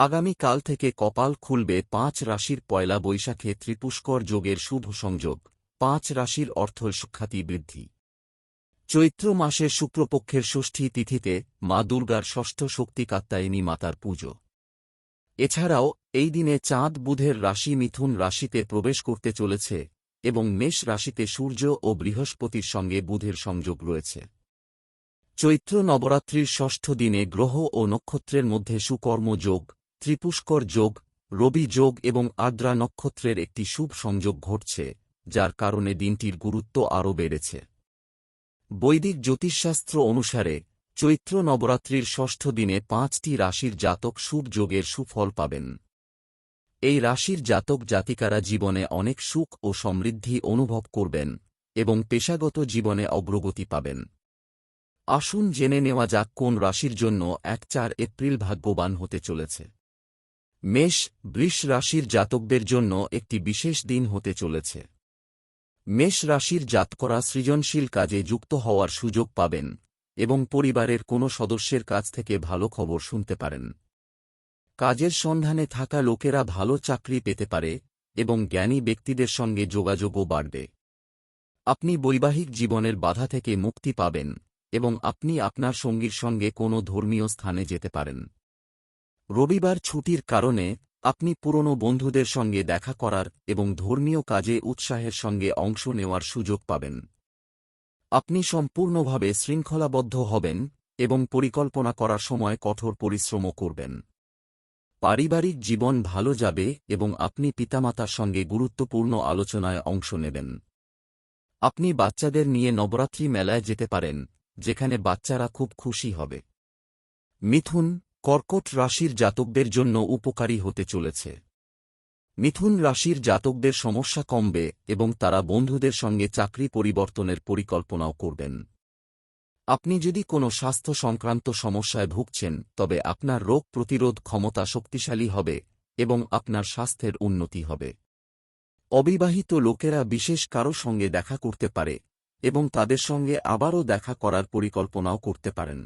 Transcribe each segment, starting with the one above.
আগামীকাল থেকে কপাল খুলবে পাঁচ রাশির পয়লা বৈশাখে ত্রিপুষ্কর যোগের শুভ সংযোগ, পাঁচ রাশির অর্থ সুখ্যাতি বৃদ্ধি। চৈত্র মাসের শুক্রপক্ষের ষষ্ঠী তিথিতে মা দুর্গার ষষ্ঠ শক্তি কাত্তায়নী মাতার পুজো। এছাড়াও, এই দিনে চাঁদ বুধের রাশি মিথুন রাশিতে প্রবেশ করতে চলেছে এবং মেষ রাশিতে সূর্য ও বৃহস্পতির সঙ্গে বুধের সংযোগ রয়েছে। চৈত্র নবরাত্রির ষষ্ঠ দিনে গ্রহ ও নক্ষত্রের মধ্যে সুকর্ম যোগ ত্রিপুষ্কর যোগ, রবি যোগ এবং আদ্রা নক্ষত্রের একটি শুভ সংযোগ ঘটছে, যার কারণে দিনটির গুরুত্ব আরও বেড়েছে। বৈদিক জ্যোতিষশাস্ত্র অনুসারে, চৈত্র নবরাত্রির ষষ্ঠ দিনে পাঁচটি রাশির জাতক শুভ যোগের সুফল পাবেন। এই রাশির জাতক জাতিকারা জীবনে অনেক সুখ ও সমৃদ্ধি অনুভব করবেন এবং পেশাগত জীবনে অগ্রগতি পাবেন। আসুন জেনে নেওয়া যাক কোন রাশির জন্য এক চার এপ্রিল ভাগ্যবান হতে চলেছে। মেষ বৃষ রাশির জাতকদের জন্য একটি বিশেষ দিন হতে চলেছে। মেষ রাশির জাতকরা সৃজনশীল কাজে যুক্ত হওয়ার সুযোগ পাবেন এবং পরিবারের কোনো সদস্যের কাছ থেকে ভালো খবর শুনতে পারেন। কাজের সন্ধানে থাকা লোকেরা ভালো চাকরি পেতে পারে এবং জ্ঞানী ব্যক্তিদের সঙ্গে যোগাযোগও বাড়বে। আপনি বৈবাহিক জীবনের বাধা থেকে মুক্তি পাবেন এবং আপনি আপনার সঙ্গীর সঙ্গে কোনো ধর্মীয় স্থানে যেতে পারেন। রবিবার ছুটির কারণে আপনি পুরনো বন্ধুদের সঙ্গে দেখা করার এবং ধর্মীয় কাজে উৎসাহের সঙ্গে অংশ নেওয়ার সুযোগ পাবেন। আপনি সম্পূর্ণভাবে শৃঙ্খলাবদ্ধ হবেন এবং পরিকল্পনা করার সময় কঠোর পরিশ্রমও করবেন। পারিবারিক জীবন ভালো যাবে এবং আপনি পিতামাতার সঙ্গে গুরুত্বপূর্ণ আলোচনায় অংশ নেবেন। আপনি বাচ্চাদের নিয়ে নবরাত্রি মেলায় যেতে পারেন, যেখানে বাচ্চারা খুব খুশি হবে। মিথুন কর্কট রাশির জাতকদের জন্য উপকারী হতে চলেছে। মিথুন রাশির জাতকদের সমস্যা কমবে এবং তারা বন্ধুদের সঙ্গে চাকরি পরিবর্তনের পরিকল্পনাও করবেন। আপনি যদি কোনো স্বাস্থ্য সংক্রান্ত সমস্যায় ভুগছেন, তবে আপনার রোগ প্রতিরোধ ক্ষমতা শক্তিশালী হবে এবং আপনার স্বাস্থ্যের উন্নতি হবে। অবিবাহিত লোকেরা বিশেষ কারও সঙ্গে দেখা করতে পারে এবং তাদের সঙ্গে আবারও দেখা করার পরিকল্পনাও করতে পারেন।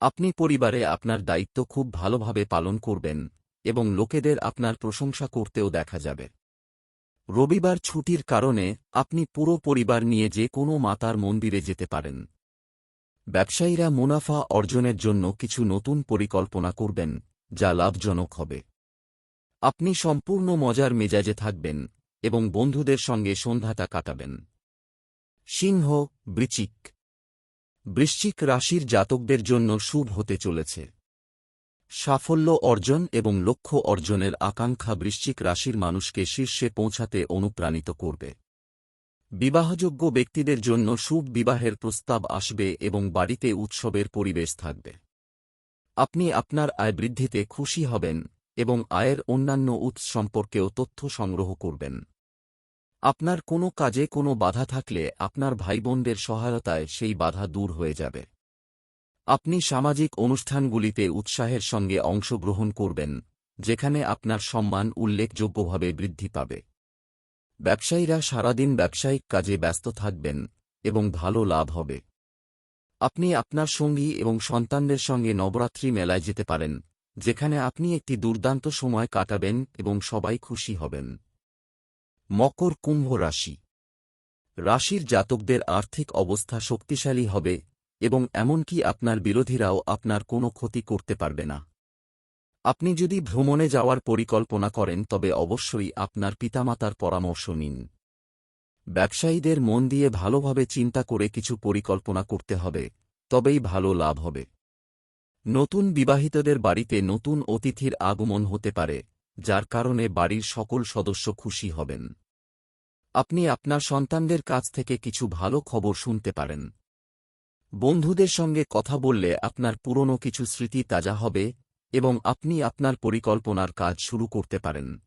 আপনি পরিবারে আপনার দায়িত্ব খুব ভালোভাবে পালন করবেন এবং লোকেদের আপনার প্রশংসা করতেও দেখা যাবে। রবিবার ছুটির কারণে আপনি পুরো পরিবার নিয়ে যে কোনো মাতার মন্দিরে যেতে পারেন। ব্যবসায়ীরা মুনাফা অর্জনের জন্য কিছু নতুন পরিকল্পনা করবেন, যা লাভজনক হবে। আপনি সম্পূর্ণ মজার মেজাজে থাকবেন এবং বন্ধুদের সঙ্গে সন্ধ্যাটা কাটাবেন। সিংহ, বৃচিক। বৃশ্চিক রাশির জাতকদের জন্য শুভ হতে চলেছে। সাফল্য অর্জন এবং লক্ষ্য অর্জনের আকাঙ্ক্ষা বৃশ্চিক রাশির মানুষকে শীর্ষে পৌঁছাতে অনুপ্রাণিত করবে। বিবাহযোগ্য ব্যক্তিদের জন্য শুভ বিবাহের প্রস্তাব আসবে এবং বাড়িতে উৎসবের পরিবেশ থাকবে। আপনি আপনার আয় বৃদ্ধিতে খুশি হবেন এবং আয়ের অন্যান্য উৎস সম্পর্কেও তথ্য সংগ্রহ করবেন। আপনার কোনো কাজে কোনো বাধা থাকলে আপনার ভাইবোনদের সহায়তায় সেই বাধা দূর হয়ে যাবে। আপনি সামাজিক অনুষ্ঠানগুলিতে উৎসাহের সঙ্গে অংশগ্রহণ করবেন, যেখানে আপনার সম্মান উল্লেখযোগ্যভাবে বৃদ্ধি পাবে। ব্যবসায়ীরা সারাদিন ব্যবসায়িক কাজে ব্যস্ত থাকবেন এবং ভালো লাভ হবে। আপনি আপনার সঙ্গী এবং সন্তানদের সঙ্গে নবরাত্রি মেলায় যেতে পারেন, যেখানে আপনি একটি দুর্দান্ত সময় কাটাবেন এবং সবাই খুশি হবেন। মকর কুম্ভ রাশি। রাশির জাতকদের আর্থিক অবস্থা শক্তিশালী হবে এবং এমনকি আপনার বিরোধীরাও আপনার কোনো ক্ষতি করতে পারবে না। আপনি যদি ভ্রমণে যাওয়ার পরিকল্পনা করেন তবে অবশ্যই আপনার পিতামাতার পরামর্শ নিন। ব্যবসায়ীদের মন দিয়ে ভালোভাবে চিন্তা করে কিছু পরিকল্পনা করতে হবে, তবেই ভালো লাভ হবে। নতুন বিবাহিতদের বাড়িতে নতুন অতিথির আগমন হতে পারে, যার কারণে বাড়ির সকল সদস্য খুশি হবেন। আপনি আপনার সন্তানদের কাছ থেকে কিছু ভালো খবর শুনতে পারেন। বন্ধুদের সঙ্গে কথা বললে আপনার পুরনো কিছু স্মৃতি তাজা হবে এবং আপনি আপনার পরিকল্পনার কাজ শুরু করতে পারেন।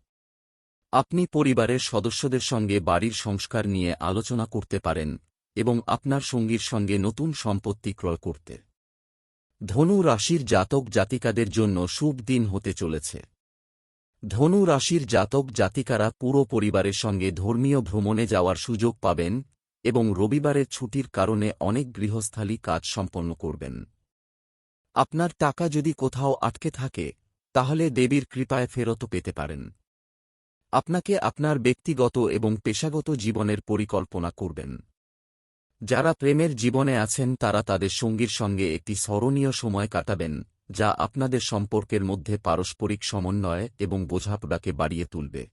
আপনি পরিবারের সদস্যদের সঙ্গে বাড়ির সংস্কার নিয়ে আলোচনা করতে পারেন এবং আপনার সঙ্গীর সঙ্গে নতুন সম্পত্তি ক্রয় করতে। ধনু রাশির জাতক জাতিকাদের জন্য শুভ দিন হতে চলেছে। ধনু রাশির জাতক জাতিকারা পুরো পরিবারের সঙ্গে ধর্মীয় ভ্রমণে যাওয়ার সুযোগ পাবেন এবং রবিবারের ছুটির কারণে অনেক গৃহস্থালী কাজ সম্পন্ন করবেন। আপনার টাকা যদি কোথাও আটকে থাকে, তাহলে দেবীর কৃপায় ফেরত পেতে পারেন। আপনাকে আপনার ব্যক্তিগত এবং পেশাগত জীবনের পরিকল্পনা করবেন। যারা প্রেমের জীবনে আছেন, তারা তাদের সঙ্গীর সঙ্গে একটি স্মরণীয় সময় কাটাবেন। যা আপনাদের সম্পর্কের মধ্যে পারস্পরিক সমন্বয় এবং বোঝাপড়াকে বাড়িয়ে তুলবে।